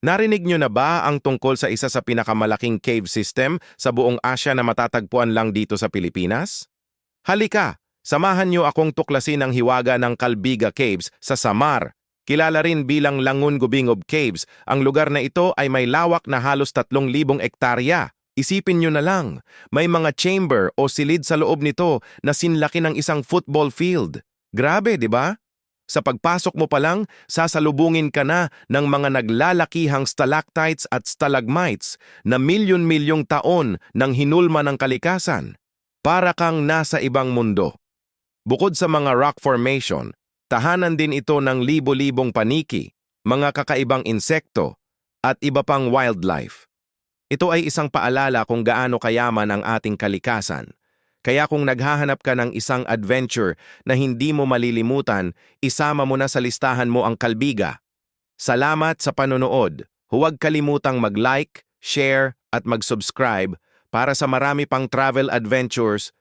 Narinig nyo na ba ang tungkol sa isa sa pinakamalaking cave system sa buong Asya na matatagpuan lang dito sa Pilipinas? Halika, samahan nyo akong tuklasin ang hiwaga ng Kalbiga Caves sa Samar. Kilala rin bilang Langun Gubingob Caves, ang lugar na ito ay may lawak na halos 3,000 ektarya. Isipin nyo na lang, may mga chamber o silid sa loob nito na sinlaki ng isang football field. Grabe, di ba? Sa pagpasok mo pa lang, sasalubungin ka na ng mga naglalakihang stalactites at stalagmites na milyon-milyong taon ng hinulma ng kalikasan. Para kang nasa ibang mundo. Bukod sa mga rock formation, tahanan din ito ng libo-libong paniki, mga kakaibang insekto, at iba pang wildlife. Ito ay isang paalala kung gaano kayaman ang ating kalikasan. Kaya kung naghahanap ka ng isang adventure na hindi mo malilimutan, isama mo na sa listahan mo ang Kalbiga. Salamat sa panonood. Huwag kalimutang mag-like, share at mag-subscribe para sa marami pang travel adventures